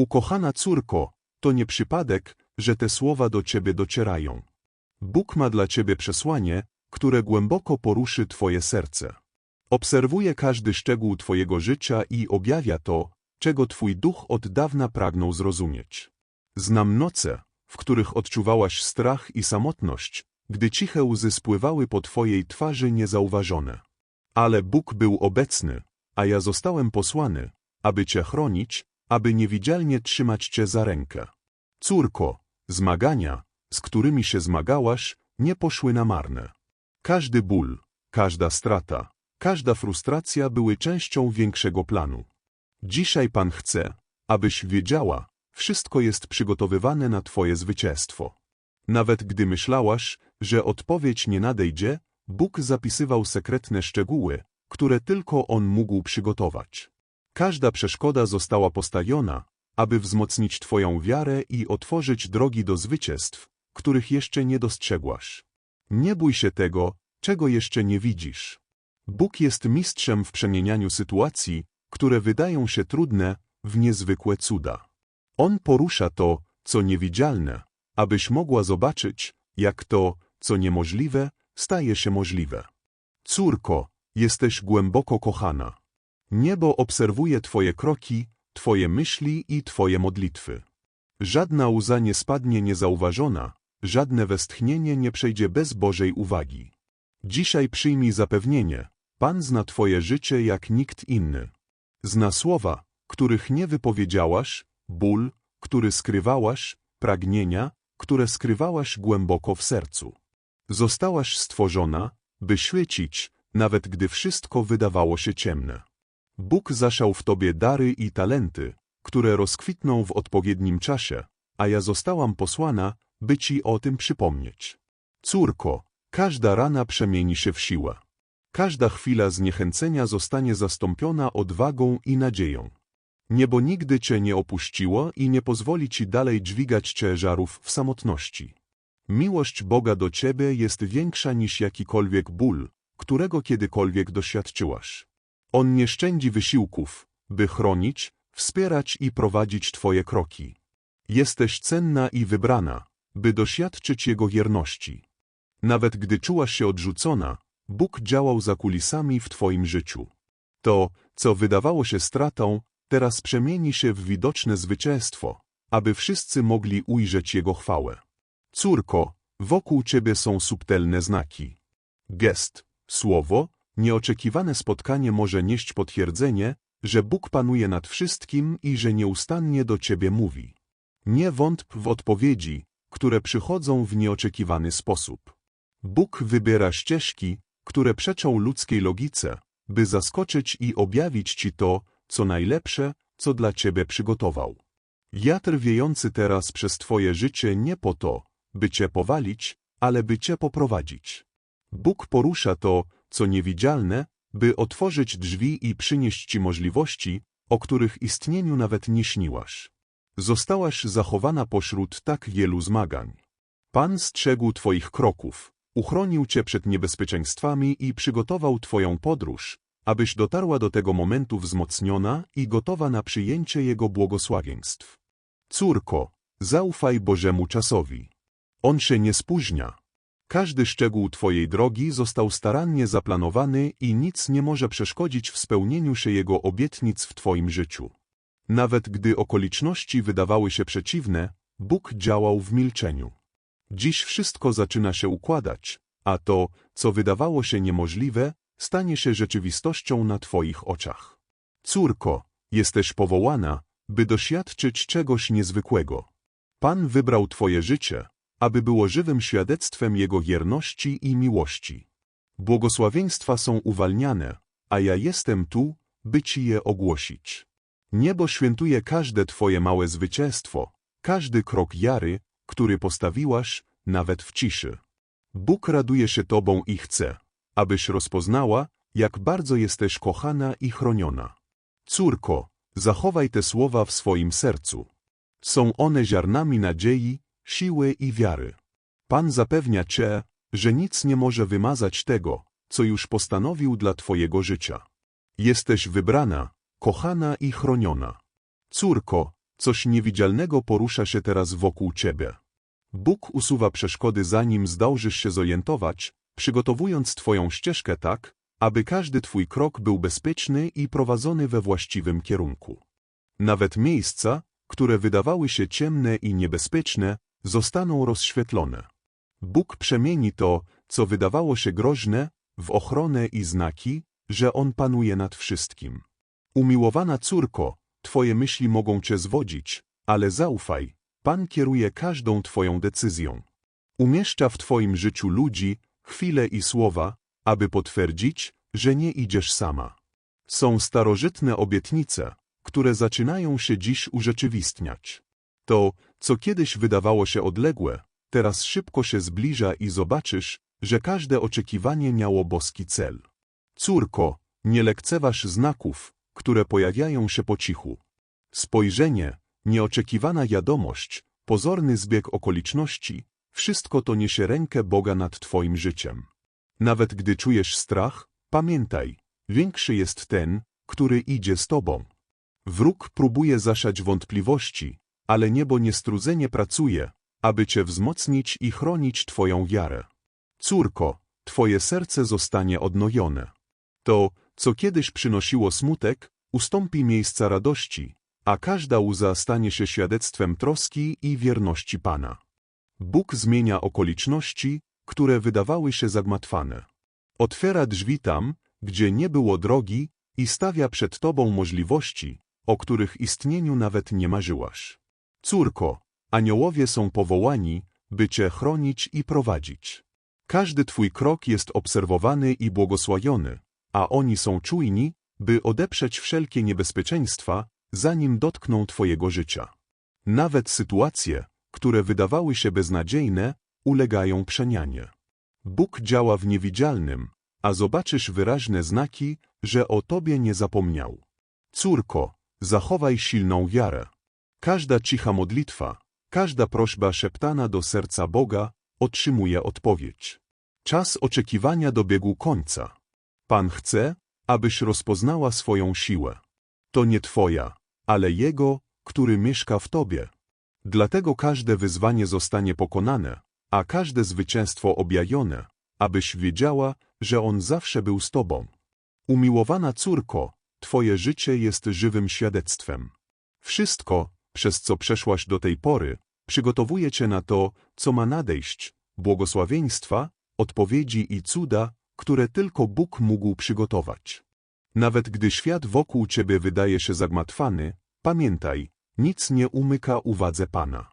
Ukochana córko, to nie przypadek, że te słowa do ciebie docierają. Bóg ma dla ciebie przesłanie, które głęboko poruszy twoje serce. Obserwuje każdy szczegół twojego życia i objawia to, czego twój duch od dawna pragnął zrozumieć. Znam noce, w których odczuwałaś strach i samotność, gdy ciche łzy spływały po twojej twarzy niezauważone. Ale Bóg był obecny, a ja zostałem posłany, aby cię chronić, aby niewidzialnie trzymać cię za rękę. Córko, zmagania, z którymi się zmagałaś, nie poszły na marne. Każdy ból, każda strata, każda frustracja były częścią większego planu. Dzisiaj Pan chce, abyś wiedziała, wszystko jest przygotowywane na Twoje zwycięstwo. Nawet gdy myślałaś, że odpowiedź nie nadejdzie, Bóg zapisywał sekretne szczegóły, które tylko On mógł przygotować. Każda przeszkoda została postawiona, aby wzmocnić Twoją wiarę i otworzyć drogi do zwycięstw, których jeszcze nie dostrzegłaś. Nie bój się tego, czego jeszcze nie widzisz. Bóg jest mistrzem w przemienianiu sytuacji, które wydają się trudne, w niezwykłe cuda. On porusza to, co niewidzialne, abyś mogła zobaczyć, jak to, co niemożliwe, staje się możliwe. Córko, jesteś głęboko kochana. Niebo obserwuje Twoje kroki, Twoje myśli i Twoje modlitwy. Żadna łza nie spadnie niezauważona, żadne westchnienie nie przejdzie bez Bożej uwagi. Dzisiaj przyjmij zapewnienie, Pan zna Twoje życie jak nikt inny. Zna słowa, których nie wypowiedziałaś, ból, który skrywałaś, pragnienia, które skrywałaś głęboko w sercu. Zostałaś stworzona, by świecić, nawet gdy wszystko wydawało się ciemne. Bóg zasiał w tobie dary i talenty, które rozkwitną w odpowiednim czasie, a ja zostałam posłana, by ci o tym przypomnieć. Córko, każda rana przemieni się w siłę. Każda chwila zniechęcenia zostanie zastąpiona odwagą i nadzieją. Niebo nigdy cię nie opuściło i nie pozwoli ci dalej dźwigać ciężarów w samotności. Miłość Boga do ciebie jest większa niż jakikolwiek ból, którego kiedykolwiek doświadczyłaś. On nie szczędzi wysiłków, by chronić, wspierać i prowadzić twoje kroki. Jesteś cenna i wybrana, by doświadczyć Jego wierności. Nawet gdy czułaś się odrzucona, Bóg działał za kulisami w twoim życiu. To, co wydawało się stratą, teraz przemieni się w widoczne zwycięstwo, aby wszyscy mogli ujrzeć Jego chwałę. Córko, wokół ciebie są subtelne znaki. Gest, słowo, nieoczekiwane spotkanie może nieść potwierdzenie, że Bóg panuje nad wszystkim i że nieustannie do ciebie mówi. Nie wątp w odpowiedzi, które przychodzą w nieoczekiwany sposób. Bóg wybiera ścieżki, które przeczą ludzkiej logice, by zaskoczyć i objawić ci to, co najlepsze, co dla ciebie przygotował. Wiatr wiejący teraz przez twoje życie nie po to, by cię powalić, ale by cię poprowadzić. Bóg porusza to, co niewidzialne, by otworzyć drzwi i przynieść ci możliwości, o których istnieniu nawet nie śniłaś. Zostałaś zachowana pośród tak wielu zmagań. Pan strzegł twoich kroków, uchronił cię przed niebezpieczeństwami i przygotował twoją podróż, abyś dotarła do tego momentu wzmocniona i gotowa na przyjęcie Jego błogosławieństw. Córko, zaufaj Bożemu czasowi. On się nie spóźnia. Każdy szczegół Twojej drogi został starannie zaplanowany i nic nie może przeszkodzić w spełnieniu się Jego obietnic w Twoim życiu. Nawet gdy okoliczności wydawały się przeciwne, Bóg działał w milczeniu. Dziś wszystko zaczyna się układać, a to, co wydawało się niemożliwe, stanie się rzeczywistością na Twoich oczach. Córko, jesteś powołana, by doświadczyć czegoś niezwykłego. Pan wybrał Twoje życie, aby było żywym świadectwem Jego wierności i miłości. Błogosławieństwa są uwalniane, a ja jestem tu, by Ci je ogłosić. Niebo świętuje każde Twoje małe zwycięstwo, każdy krok jary, który postawiłaś, nawet w ciszy. Bóg raduje się Tobą i chce, abyś rozpoznała, jak bardzo jesteś kochana i chroniona. Córko, zachowaj te słowa w swoim sercu. Są one ziarnami nadziei, siły i wiary. Pan zapewnia Cię, że nic nie może wymazać tego, co już postanowił dla Twojego życia. Jesteś wybrana, kochana i chroniona. Córko, Coś niewidzialnego porusza się teraz wokół ciebie. Bóg usuwa przeszkody zanim zdążysz się zorientować, przygotowując twoją ścieżkę tak, aby każdy twój krok był bezpieczny i prowadzony we właściwym kierunku. Nawet miejsca, które wydawały się ciemne i niebezpieczne, zostaną rozświetlone. Bóg przemieni to, co wydawało się groźne, w ochronę i znaki, że On panuje nad wszystkim. Umiłowana córko, Twoje myśli mogą Cię zwodzić, ale zaufaj, Pan kieruje każdą Twoją decyzją. Umieszcza w Twoim życiu ludzi, chwile i słowa, aby potwierdzić, że nie idziesz sama. Są starożytne obietnice, które zaczynają się dziś urzeczywistniać. To, co kiedyś wydawało się odległe, teraz szybko się zbliża i zobaczysz, że każde oczekiwanie miało boski cel. Córko, nie lekceważ znaków, które pojawiają się po cichu. Spojrzenie, nieoczekiwana wiadomość, pozorny zbieg okoliczności, wszystko to niesie rękę Boga nad Twoim życiem. Nawet gdy czujesz strach, pamiętaj, większy jest ten, który idzie z Tobą. Wróg próbuje zasiać wątpliwości, ale niebo niestrudzenie pracuje, aby Cię wzmocnić i chronić Twoją wiarę. Córko, Twoje serce zostanie odnowione. To, co kiedyś przynosiło smutek, ustąpi miejsca radości, a każda łza stanie się świadectwem troski i wierności Pana. Bóg zmienia okoliczności, które wydawały się zagmatwane. Otwiera drzwi tam, gdzie nie było drogi i stawia przed Tobą możliwości, o których istnieniu nawet nie marzyłaś. Córko, aniołowie są powołani, by Cię chronić i prowadzić. Każdy Twój krok jest obserwowany i błogosławiony, a oni są czujni, by odeprzeć wszelkie niebezpieczeństwa, zanim dotkną Twojego życia. Nawet sytuacje, które wydawały się beznadziejne, ulegają przenianie. Bóg działa w niewidzialnym, a zobaczysz wyraźne znaki, że o Tobie nie zapomniał. Córko, zachowaj silną wiarę. Każda cicha modlitwa, każda prośba szeptana do serca Boga otrzymuje odpowiedź. Czas oczekiwania dobiegł końca. Pan chce, abyś rozpoznała swoją siłę. To nie Twoja, ale Jego, który mieszka w Tobie. Dlatego każde wyzwanie zostanie pokonane, a każde zwycięstwo objawione, abyś wiedziała, że On zawsze był z Tobą. Umiłowana córko, Twoje życie jest żywym świadectwem. Wszystko, przez co przeszłaś do tej pory, przygotowuje Cię na to, co ma nadejść, błogosławieństwa, odpowiedzi i cuda, które tylko Bóg mógł przygotować. Nawet gdy świat wokół Ciebie wydaje się zagmatwany, pamiętaj, nic nie umyka uwadze Pana.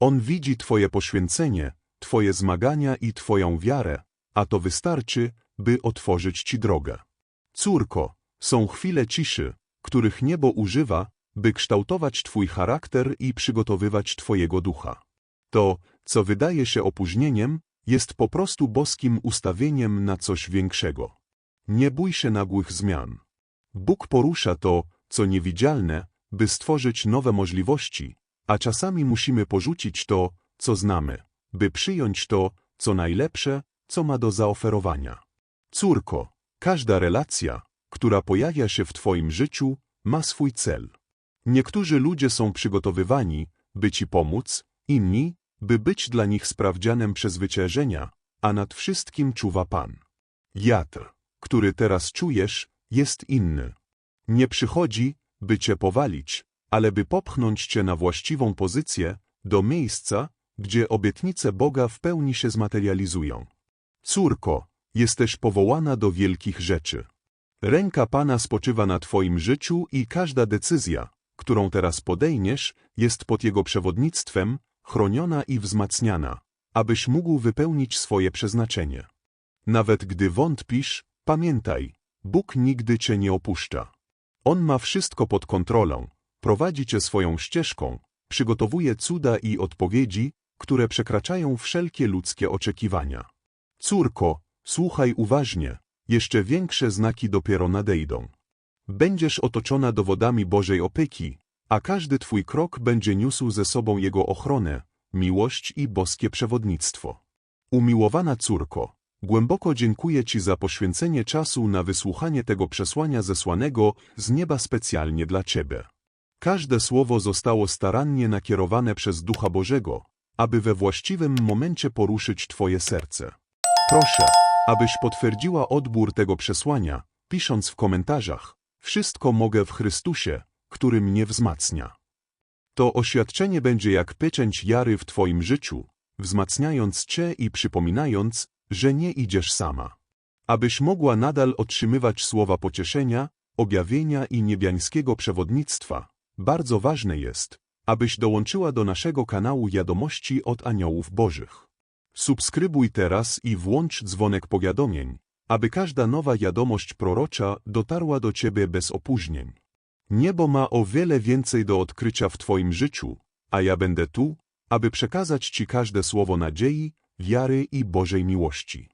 On widzi Twoje poświęcenie, Twoje zmagania i Twoją wiarę, a to wystarczy, by otworzyć Ci drogę. Córko, są chwile ciszy, których niebo używa, by kształtować Twój charakter i przygotowywać Twojego ducha. To, co wydaje się opóźnieniem, jest po prostu boskim ustawieniem na coś większego. Nie bój się nagłych zmian. Bóg porusza to, co niewidzialne, by stworzyć nowe możliwości, a czasami musimy porzucić to, co znamy, by przyjąć to, co najlepsze, co ma do zaoferowania. Córko, każda relacja, która pojawia się w Twoim życiu, ma swój cel. Niektórzy ludzie są przygotowywani, by Ci pomóc, inni, by być dla nich sprawdzianem przezwyciężenia, a nad wszystkim czuwa Pan. Jatr, który teraz czujesz, jest inny. Nie przychodzi, by Cię powalić, ale by popchnąć Cię na właściwą pozycję, do miejsca, gdzie obietnice Boga w pełni się zmaterializują. Córko, jesteś powołana do wielkich rzeczy. Ręka Pana spoczywa na Twoim życiu i każda decyzja, którą teraz podejmiesz, jest pod Jego przewodnictwem, chroniona i wzmacniana, abyś mógł wypełnić swoje przeznaczenie. Nawet gdy wątpisz, pamiętaj, Bóg nigdy Cię nie opuszcza. On ma wszystko pod kontrolą, prowadzi Cię swoją ścieżką, przygotowuje cuda i odpowiedzi, które przekraczają wszelkie ludzkie oczekiwania. Córko, słuchaj uważnie, jeszcze większe znaki dopiero nadejdą. Będziesz otoczona dowodami Bożej opieki, a każdy Twój krok będzie niósł ze sobą Jego ochronę, miłość i boskie przewodnictwo. Umiłowana córko, głęboko dziękuję Ci za poświęcenie czasu na wysłuchanie tego przesłania zesłanego z nieba specjalnie dla Ciebie. Każde słowo zostało starannie nakierowane przez Ducha Bożego, aby we właściwym momencie poruszyć Twoje serce. Proszę, abyś potwierdziła odbór tego przesłania, pisząc w komentarzach: Wszystko mogę w Chrystusie, który mnie wzmacnia. To oświadczenie będzie jak pieczęć jary w Twoim życiu, wzmacniając Cię i przypominając, że nie idziesz sama. Abyś mogła nadal otrzymywać słowa pocieszenia, objawienia i niebiańskiego przewodnictwa, bardzo ważne jest, abyś dołączyła do naszego kanału Wiadomości od Aniołów Bożych. Subskrybuj teraz i włącz dzwonek powiadomień, aby każda nowa wiadomość prorocza dotarła do Ciebie bez opóźnień. Niebo ma o wiele więcej do odkrycia w Twoim życiu, a ja będę tu, aby przekazać Ci każde słowo nadziei, wiary i Bożej miłości.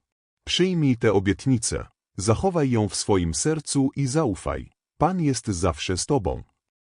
Przyjmij tę obietnicę, zachowaj ją w swoim sercu i zaufaj. Pan jest zawsze z Tobą.